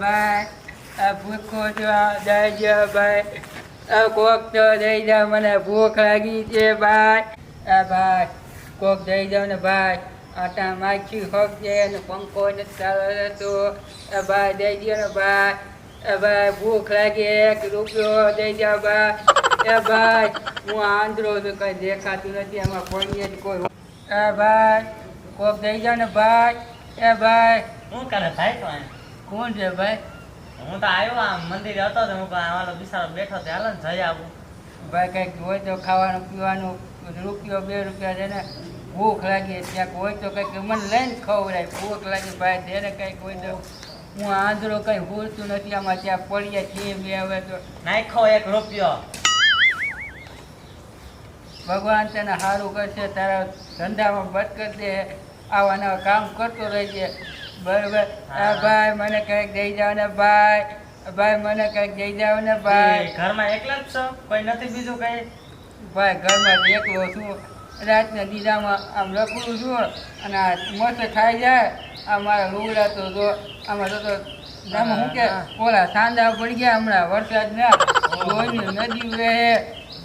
ભાઈ. ભૂખો છો દો ભાઈ. આ કોક તો દઈ દો મને ભૂખ લાગી છે ભાઈ. આ ભાઈ, કોક દઈ દો ને ભાઈ. આટા માખી હોક છે અને પંખો નથી ચાલો હતો આ ભાઈ દઈ દો ને ભાઈ. એ ભાઈ ભૂખ લાગી એક રૂપિયો દઈ દો ભાઈ. એ ભાઈ, હું આંધળો છું કઈ દેખાતું નથી એમાં પડીએ જ કોઈ એ ભાઈ, કોક દઈ દો ને ભાઈ. એ ભાઈ, શું કરે થાય તો? કોણ છે ભાઈ? હું તો આવ્યો આમ મંદિરે હતો તો હું કહું આવાનો બિસારો બેઠો તો હાલ જઈ આવું. ભાઈ કંઈક હોય તો ખાવાનું પીવાનું રૂપિયો બે રૂપિયા છે ને ભૂખ લાગી ક્યાંક હોય તો કંઈક મને લઈને ખવડાય. ભૂખ લાગી ભાઈ તેને કંઈક હોય તો હું આંધળો કંઈ હોતું નથી. આમાં ત્યાં પડીએ છીએ બે હવે તો. નાખો એક રૂપિયો. ભગવાન તને સારું કરશે તારા ધંધામાં બરકત દે આવા નવા કામ કરતો રહેજે. બરાબર આ ભાઈ મને કંઈક દઈ ને ભાઈ ભાઈ મને કંઈક દઈ જાઓ ને ભાઈ. ઘરમાં એકલા જ છો? કોઈ નથી બીજું કંઈ? ભાઈ ઘરમાં એકલો છું. રાતના દીદામાં આમ રખડું છું અને આ મસ્ત ખાઈ જાય. આ મારા લુગડા તો જો આમાં તો આમાં શું કે ઓલા સાંદા પડી ગયા હમણાં વરસાદના. લોહીની નદી રહે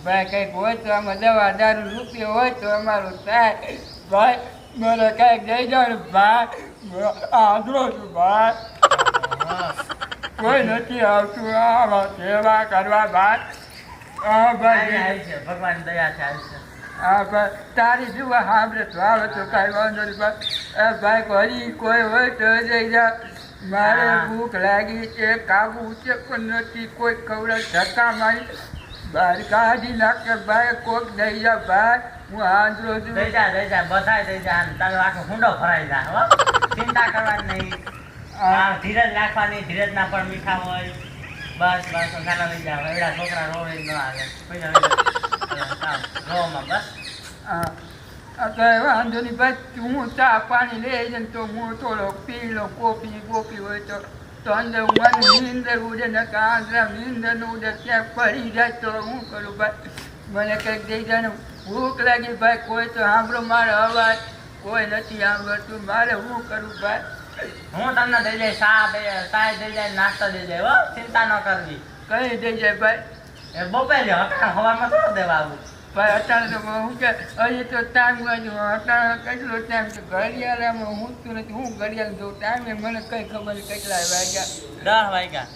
ભાઈ કંઈક હોય તો આમાં દવા દારૂ રૂપિયો હોય તો અમારું થાય. ભાઈ મને કંઈક દઈ જાઓ ને ભાઈ. આંધળો છું ભાઈ કોઈ નથી આવતું આમાં સેવા કરવા ભાઈ હા ભાઈ ભગવાન દયા છે છે હા ભાઈ તારી જુઓ સાંભળે તો આવે તો કાંઈ વાંધો નહીં ભાઈ ભાઈ કોઈ હોય તો જઈ જા મારે ભૂખ લાગી છે કાબુ છે પણ નથી કોઈ કવડે ધક્કા મારી બહાર કાઢી નાખે ભાઈ કોક દઈ જા ભાઈ હું આંધળો છું દઈ જા દઈ જા બધાય દઈ જા તારો આખો હુંડો ફરાઈ જા હો. ચિંતા કરવાની નહીં ધીરજ રાખવાની ધીરજ ના પણ મીઠા હોય. બસ બસ નાના લઈ જાવ એવડા છોકરા રોવે ન આવે રોવામાં બસ. તો વાંધો નહીં ભાઈ હું ચા પાણી લઈ જઈને તો હું થોડો પી લો કોફી કોફી હોય તો તો અંદર મારી નીંદર ઉડે, ને કાંદરા નીંદરનું ઉડે ક્યાંક પડી જાય તો હું કરું ભાઈ મને કંઈક દઈ જાય ભૂખ લાગી, ભાઈ, કોઈ તો સાંભળો મારો અવાજ. કોઈ નથી આવડતું. મારે શું કરું ભાઈ? હું તમને દઈ જાય ચા દઈ ચાય દઈ જાય નાસ્તો દઈ જાય હો ચિંતા ન કરવી. કઈ દઈ જાય ભાઈ? એ બપોરે હતા હવામાં શું દેવા આવું ભાઈ અત્યારે તો હું કે હજી તો ટાઈમ ગયો અત્યારે કેટલો ટાઈમ છે? ઘડિયાળામાં હું તું નથી. હું ઘડિયાળ જોઉં. ટાઈમે મને કઈ ખબર નહીં કેટલા વાગ્યા. દસ વાગ્યા.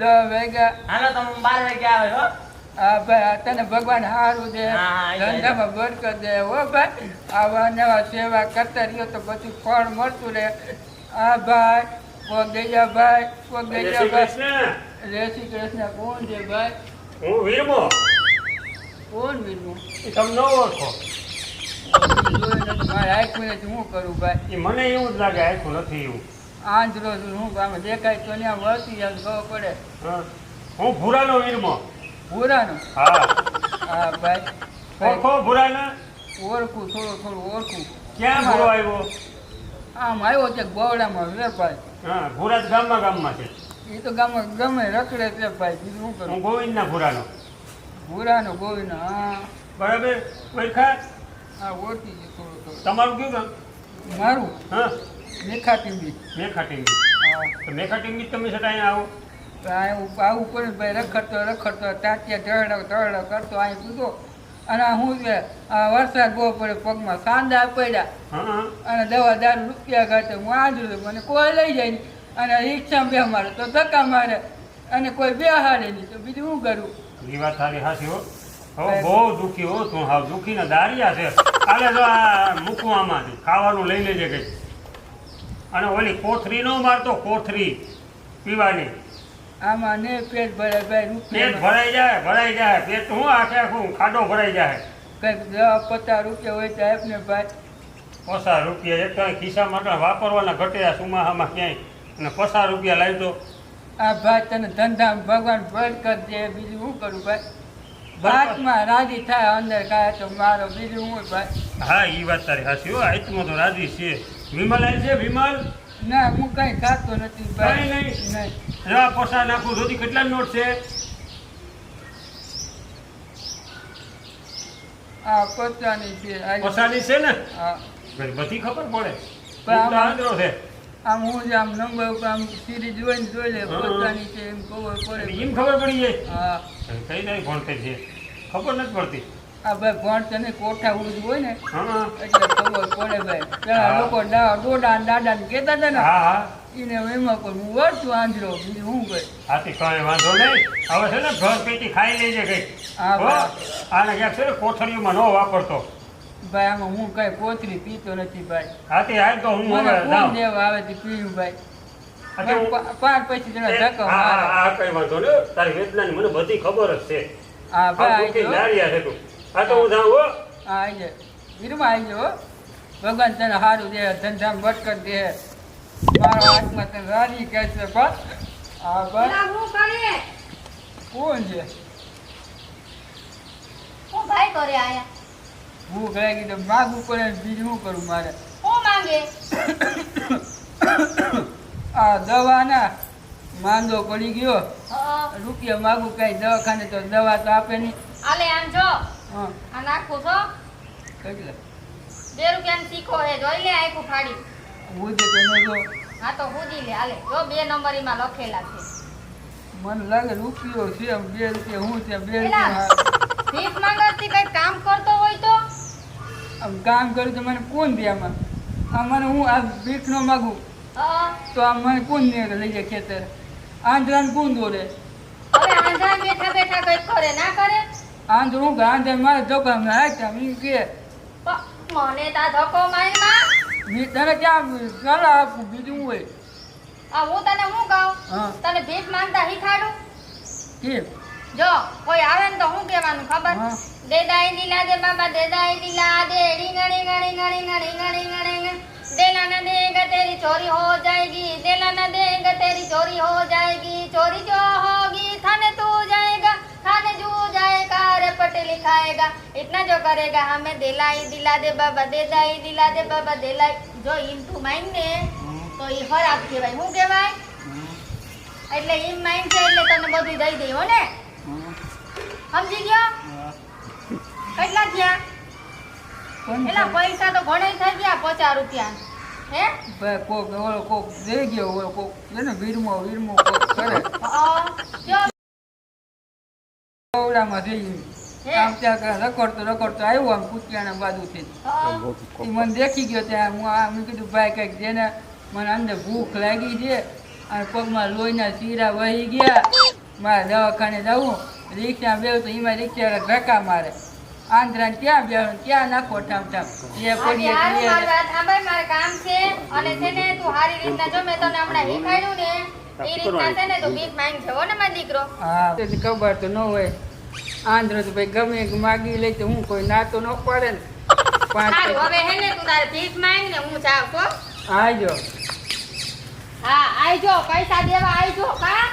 દસ વાગ્યા. હાલો તો બાર વાગ્યા આવે હો હા. તને ભગવાન સારું દે હા, હા, આઈ જાય. ધંધામાં બરકત દે. હો ભાઈ આવા નવા સેવા કરતા રહ્યો તો પછી ફળ મળતું રહે. હા ભાઈ કોક દઈ ભાઈ કોક દઈ જય જા શ્રી ભાઈ જય શ્રી કૃષ્ણ કોણ છે ભાઈ? હું વીરમો કોણ બીજું એ તમને ન ઓળખો. જોયું નથી મારે આખું શું કરું ભાઈ? મને એવું જ લાગે આખું નથી એવું. આંધળો છું હું આમ દેખાય તો ત્યાં વળતી જાય ખબર પડે. હા. હું ભૂરાનો વીરમો. પૂરાનું હા. હા ભાઈ. ઓળખો ભૂરાના? ઓળખું થોડું થોડું ઓળખું. ક્યાં ભૂરો આવ્યો? આમ આવ્યો છે ગોવડામાં ભાઈ. હા ભૂરાજ ગામમાં ગામમાં છે. એ તો ગામમાં ગમે રખડે છે ભાઈ બીજું શું હું કરું ગોવિંદના ભૂરાનો. ભૂરાનો ગોવિંદ હા. બરાબર? ઓળખા હા ઓળખી છે થોડું થોડું. તમારું કયું ગામ? મારું? હા. મેખા ટીંબી મેખા ટીંગી હા. તો મેખા ટીંગી તમે છતાં અહીંયા આવો. તો આવું પડે ભાઈ રખડતો રખડતો તાત્યા ઢળડો ઢળડો કરતો અહીં કૂદો અને આ શું છે આ વરસાદ બહુ પડે પગમાં સાંદા પડ્યા. અને દવા દારૂ રૂપિયા ખાતે હું આજુ મને કોઈ લઈ જાય અને રિક્ષા બે મારે તો ધક્કા મારે. અને કોઈ બે હારે નહીં તો બીજું શું કરું? એ વાત સારી હાસી હો. બહુ દુખી હો તું હાવ દુખીને દારિયા છે. કાલે જો આ મૂકું આમાંથી ખાવાનું લઈ લેજે કઈ. અને ઓલી કોથરી નો મારતો કોથરી પીવાની. આમાં ને પેટ ભરાય ભાઈ પેટ ભરાઈ જાય ભરાઈ જાય. પેટ હું આખે આખું ખાડો ભરાઈ જાય. કંઈક દસ પચાસ રૂપિયા હોય તો આપને ભાઈ. પચાસ રૂપિયા એક તો ખિસ્સામાં વાપરવાના ઘટે આ સુમાહામાં ક્યાંય. અને પચાસ રૂપિયા લાવી દો. આ ભાઈ તને ધંધા ભગવાન બરકત દે બીજું શું કરું ભાઈ? ભાતમાં રાજી થાય અંદર કાય તો મારો બીજું હું ભાઈ? હા એ વાત તારી હાસી હો. આઈટમાં તો રાજી છે. વિમલ આવી છે વિમલ? ના હું કઈ ખાતો નથી ભાઈ. નહીં? નહીં જવા પૈસા નાખું. જોતી કેટલા નોટ છે? આ પોતાની છે આ- પસાની છે ને? હા. બધી ખબર પડે. પણ આમાં- છે. આમ હું જ આમ નંબર ઉપર આમ સીધી જોઈને જોઈ લે. પોતાની છે એમ ખબર પડે. એમ ખબર પડી જાય. હા. કઈ જાય ભણતર છે? ખબર નથી પડતી. આ ભાઈ ભણતર ને કોઠા ઉડતું હોય ને એટલે ખબર પડે ભાઈ. પેલા લોકો ને દાદા ને કેતા હતા ને એને એમાં કોઈ હું વળતું આંધળો. બીજું હું કઈ હાથી કઈ વાંધો નહીં. હવે છે ને ઘર પેટી ખાઈ લેજે કઈ હા, આને ક્યાંક છે ને કોથળીઓમાં ન વાપરતો. ભાઈ આમાં હું કઈ કોથરી પીતો નથી ભાઈ. હાથી હાલ તો હું હવે કોણ દેવા આવે તે પીવું ભાઈ. પાંચ પછી જણા ધક્કો હા, કઈ વાંધો નહીં. તારી વેદનાની મને બધી ખબર જ છે. હા આ ભાઈ આઈ છે તું. આ તો હું. જાઉં હો હા જાય. વીરમાં આઈ જાઓ ભગવાન તને સારું દે ધંધામાં બટકર દે. મારા હાથમાં તને રાજી કહે છે પણ આ બસ કરે? કોણ છે? હું ભાઈ કરે આયા. હું ગયા કીધું માગવું પડે બીજું શું કરું મારે? માંગે? આ દવાના માંદો પડી ગયો. રૂપિયા માગું કઈ દવાખાને તો દવા તો આપે નહીં. આલે આમ જો. હા આ નાખું છો? કેટલા બે રૂપિયાનું શીખો હે જોઈ લે આખું ફાડી. હું તો ન જો. હા તો હુદી લે હાલે. જો બે નંબરીમાં લખેલા છે. મને લાગે રૂપિયો છે એમ બે રૂપિયા હું છે બે રૂપિયા ભીખ માંગવાથી કઈ કામ કરતો હોય તો? આમ કામ કર્યું તો મને કોણ દે આમાં? આ મને હું આ ભીખ ન માગું. હા. તો આ મને કોણ દે લઈ જાય ખેતર. આંધળાને કોણ દોરે? હવે આંધા બેઠા બેઠા કઈ કરે ના કરે? આંધળું ગાંધરમાં તો ગમે તમે કે. મને તા ધક્કો મારી મી. તને ક્યાં ચાલ આપું બીજું હોય? આ હું તને હું કહું? તને ભીખ માંગતા હિખાડું કે જો કોઈ આવે ને તો હું કહેવાનું ખબર? દેદાઈ લીલા દે બાબા દેદાઈ લીલા દે રીંગણી ગણી ગણી ગણી ગણી ગણી દેલા ના દેગ તેરી ચોરી હો જાયગી. દેલા ના દેગ તેરી ચોરી હો જાયગી. ચોરી ચોરી जाएगा रे पटे लिखाएगा इतना जो करेगा हमें दिलाई दिला दे बाबा देदाई दिला दे बाबा देलाई જો ઈમ તું માઈન ને તો ઈ ખરાબ કહેવાય શું કહેવાય એટલે ઈમ માઈન છે એટલે તને બધું દઈ દઈ હો ને સમજી ગયો કેટલા થયા પણ એલા પૈસા તો ઘણા થઈ ગયા પચાસ રૂપિયા હે ભાઈ કોક ઓલો કોક દઈ ગયો ઓલો કોક છે ને વીરમો વીરમો કોક કરે અ, કયો? ઓલામાં જઈ હે? ત્યાં રખડતો રખડતો આવ્યો આમ કુતિયાના બાજુથી મને દેખી ગયો ત્યાં હું આ કીધું ભાઈ કંઈક જેને મને અંદર ભૂખ લાગી છે. અને પગમાં લોહીના ચીરા વહી ગયા. મારે દવાખાને જવું. રિક્ષા બેવ તો એમાં રિક્ષા ધક્કા મારે. આંધ્રા ક્યાં બેવું ત્યાં નાખો ઠામ ઠામ? એ પડીએ મારી કામ છે. અને છે ને તું હારી રીતના જો મેં તને હમણાં શીખવાડ્યું ને. એ રીતના છે ને તું ભીખ માંગ જવો ને મારો દીકરો. હા. તો ખબર તો ન હોય. આંધ્ર તો ભાઈ ગમે માગી લે તો હું કોઈ ના તો ન. પડે ને સારું. હવે હે ને તું તારે ભીખ માંગ ને હું જાવ છો આવજો હા આઈજો પૈસા દેવા આઈજો કા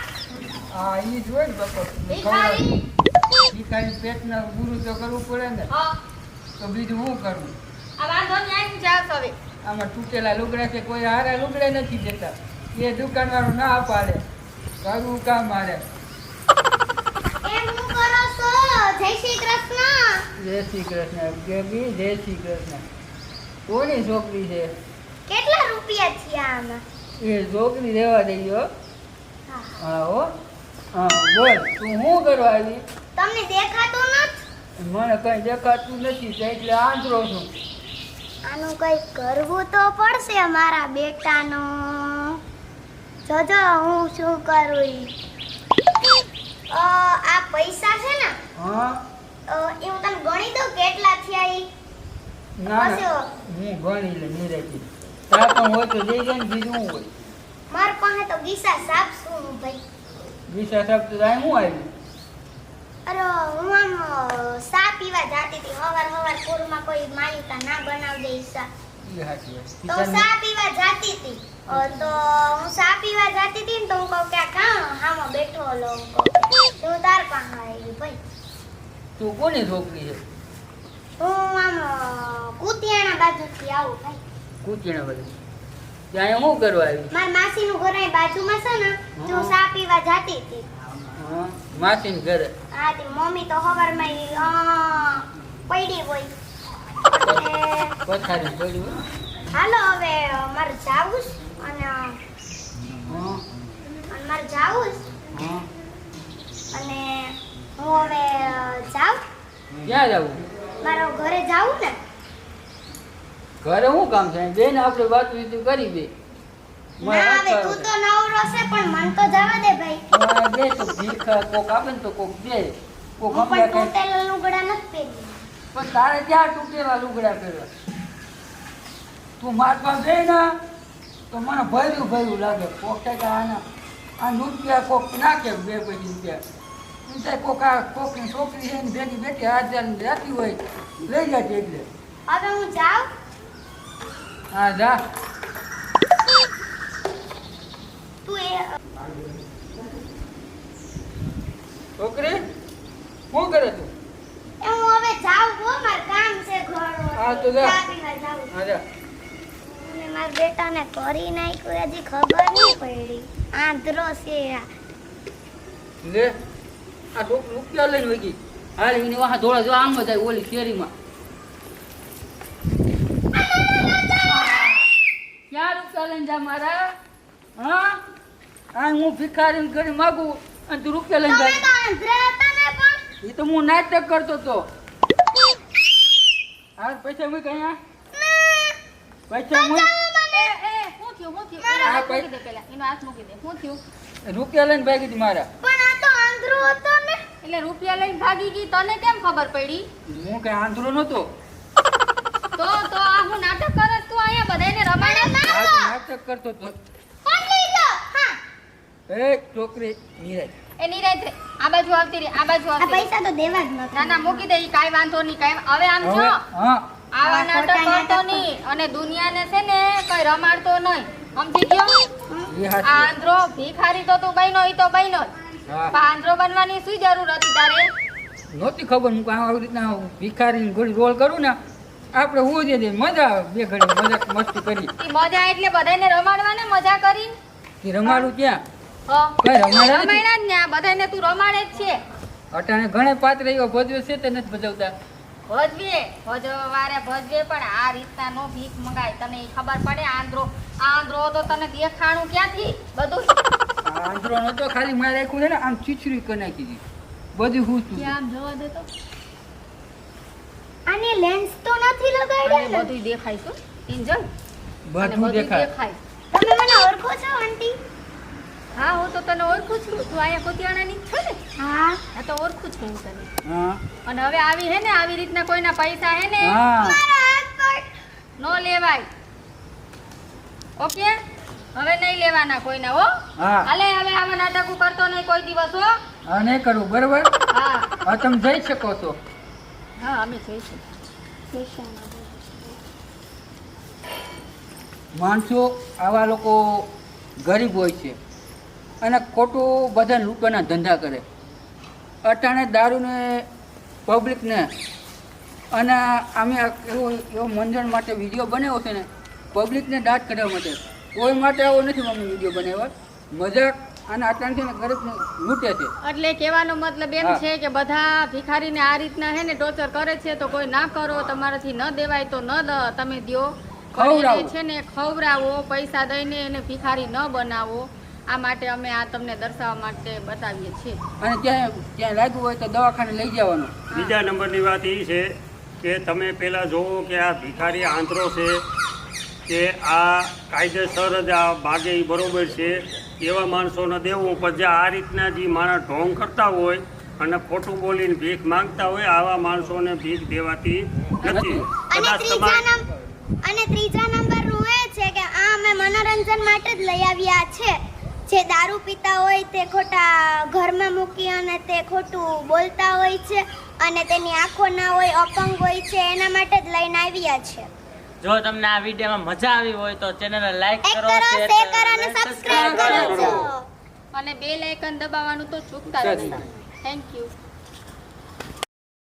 હા ઈ જ ને ભિખારી ભિખારી પેટના ગુરુ તો કરવું પડે ને. હા. તો બીજું હું કરું? આ વાંધો ને આઈ જાવ હવે. આમાં તૂટેલા લુગડા છે કોઈ હારા લુગડા નથી દેતા. એ દુકાનવાળો ના પાડે. કરવું કામ મારે એમ હું કરો છો જય શ્રી કૃષ્ણ. જય શ્રી કૃષ્ણ. બેબી જય શ્રી કૃષ્ણ. કોની છોકરી છે? કેટલા રૂપિયા છે આમાં? એ છોકરી રહેવા દઈયો હા. હો હા. બોલ તું શું કરવા આવી? તમને દેખાતું નથી? મને કઈ દેખાતું નથી એટલે આંધળો છું. આનું કંઈક કરવું તો પડશે મારા બેટાનો. જોજો હું શું કરું આ પૈસા છે ને હા. એ હું તને ગણી દઉં કેટલા થયા ઈ? ના હું ગણી લે નિરાજી તા પણ હોય તો જઈ જઈને બીજું હોય? મારા પાસે તો ગીસા સાપ શું ભાઈ? ગીસા સાપ તો અહીં હું આવી અરે હું આમ સાપ સા પીવા જાતી હતી. હવાર હવાર કોરમાં કોઈ માલિકા ના બનાવ દે ઈ સા એ સાચી વાત. તો સાપ સા પીવા જાતી હતી. તો હું સા પીવા જતી હતી ને તો હું કહું કે કાં હામાં બેઠો લો તો તાર પાસે આવી ભાઈ. તું કોની છોકરી છે? હું આમ કુતિયાણા બાજુથી આવું ભાઈ. કૂચીને બાજુ. ત્યાં હું કરવા આવી? મારી માસીનું ઘર અહીં બાજુમાં છે ને તો. સા પીવા જતી હતી. માસીને ઘરે? હા તે મમ્મી તો હવારમાં અ, પડી હોય. પથારી પડી હાલો હવે મારે જાવું છે. અને હા મારે જાવું છે હા અને હું હવે જાઉં? ક્યાં જવું? મારો ઘરે જાવું ને? ઘરે શું કામ છે? બેન આપણે વાત વિતું કરી દે. ના હવે તું તો નવરો છે પણ મન તો જવા દે ભાઈ. દે તો ભીખ કોક આપે ને તો કોક દે. કોક હું તૂટેલા લુગડા નથી પહેરી. પણ તારે ક્યાં તૂટેલા લુગડા પહેરવા? તું માટમાં બે ના તો મને ભર્યું ભર્યું લાગે. કોકે ટકા આના આ રૂપિયા કોક નાખે બે પછી રૂપિયા. એમ કોક આ કોકની છોકરી છે ને ભેગી બેઠી હાજર રહેતી હોય લઈ જાય એટલે. હવે હું જાઉં? હા જા. છોકરી શું કરે તું? હું હવે જાઉં હો મારે કામ છે ઘરનું. હા, તો જા. હા જા. મારા બેટાને કરી નાખ્યું હજી ખબર નહીં પડી. આંધળો છે આ. લે આ ડોક રૂપિયા લઈને વગી. હાલ એને વાહ ધોળા જો આમ જાય ઓલી શેરીમાં. ક્યાં રૂપિયા લઈને જા મારા? હા? આ હું ભિખારી ઘરે માગું અને તું રૂપિયા લઈને તમે જાય તો આંધળા હતા ને પણ. એ તો હું નાટક કરતો તો. હાલ પૈસા મૂક અહીંયા. પૈસા મૂક. એ, એ, શું થયું, શું થયું? એનો આ હાથ પૈ- મૂકી દે પહેલા, એનો હાથ મૂકી દે. શું થયું? રૂપિયા લઈને ભાગી હતી મારા. પણ આ તો આંધળો હતો ને. એટલે રૂપિયા લઈને ભાગી ગઈ તને કેમ ખબર પડી? હું કઈ આંધળો નતો તો તો આ હું નાટક કરે તું અહીંયા બધાયને રમાડે નાટક કરતો તો કોણ લીધો? હા. એ છોકરી નીરજ. એ. આ બાજુ આવતી રે આ બાજુ આવતી પૈસા તો દેવા જ ના ના મૂકી દે ઈ કાંઈ વાંધો નહીં કાઈ હવે આમ જો. હા. આવા નાટક કરતો નહીં અને દુનિયાને છે ને કઈ રમાડતો નહીં. સમજી ગયો? એ આ હાચી આંધળો ભિખારી તો તું બન્યો ઈ તો બન્યો. પણ આંધળો બનવાની શું જરૂર હતી તારે? નહોતી ખબર હું કાં આવી રીતના ભિખારી ઘડી રોલ કરું ને આપણે હું જે દે મજા આવે બે ઘડી મજા મસ્તી કરી. મજા એટલે રમાડવા રમાડવાને મજા કરી? કે રમાડું ક્યાં? કઈ રમાડે નથી? રમાડ્યા જ ને આ તું રમાડે જ છે. અટાણે ઘણે પાત્ર એવો ભજવે છે તે નથી ભજવતા. ભજવે ભજવારે ભજવે પણ આ રીતના નો ભીખ મંગાય. તને ખબર પડે? આંદ્રો આંદ્રો તો તને દેખાણું ક્યાંથી? બધું આંદ્રો નો તો ખાલી મારે રાખ્યું છે ને આમ ચીચરી કરી નાખી હતી બધું હું છું. આમ જોવા દે તો? આને લેન્સ તો નથી લગાડ્યા ને? બધું દેખાય છે ઇન્જન બધું દેખાય. તમે મને ઓળખો છો આંટી? હા હું તો તને ઓળખું છું. તું આયા કોતિયાણાની? છો ને હા. આ તો ઓળખું જ હું તને. હા. અને હવે આવી હે ને આવી રીતના કોઈના પૈસા હે ને હા. મારા હાથ પર. નો લેવાય. ઓકે? હવે નહીં લેવાના કોઈના હો. હા. હાલે હવે આવા નાટકો કરતો નહીં કોઈ દિવસ હો. હા નહીં કરું બરોબર? હા. હા તમે જઈ શકો છો. હા અમે જોઈશું માણસો આવા લોકો ગરીબ હોય છે. અને ખોટું બધા લૂંટવાના ધંધા કરે. અટાણે દારૂને પબ્લિકને અને અમે એવો એવો મંજણ માટે વીડિયો બનાવ્યો છે ને પબ્લિકને દાંત કરવા માટે. કોઈ માટે આવો નથી અમે વીડિયો બનાવ્યો. મજાક અને અટાણથી ને ગરીબ લૂંટે છે એટલે કહેવાનો મતલબ એમ છે કે બધા ભિખારીને આ રીતના હે ને ટોર્ચર કરે છે તો કોઈ ના કરો તમારાથી ન દેવાય તો ન દ તમે દ્યો. છે ને ખવડાવો પૈસા દઈને એને ભિખારી ન બનાવો. આ માટે અમે આ તમને દર્શાવવા માટે બતાવીએ છીએ. અને ત્યાં ત્યાં લાગ્યું હોય તો દવાખાને લઈ જવાનું. બીજા નંબરની વાત એ છે કે તમે પહેલાં જોવો કે આ ભિખારી આંતરો છે કે આ કાયદેસર જ આ ભાગે બરોબર છે. એવા માણસોને દેવું પણ જે આ રીતના જે માણસ ઢોંગ કરતા હોય અને ખોટું બોલીને ભીખ માંગતા હોય આવા માણસોને ભીખ દેવાતી નથી. અને કદાચ તમારે અને ત્રીજા નંબરનું એ છે કે આ અમે મનોરંજન માટે જ લઈ આવ્યા છે. જે દારૂ પીતા હોય તે ખોટા ઘરમાં મૂકી અને તે ખોટું બોલતા હોય છે અને તેની આંખો ના હોય અપંગ હોય છે એના માટે જ લઈને આવ્યા છે. જો તમને આ વિડીયોમાં મજા આવી હોય તો ચેનલને લાઈક કરો શેર કરો અને સબસ્ક્રાઇબ કરો. અને બે આઇકન દબાવવાનું તો ચૂકતા જ નહીં. Thank you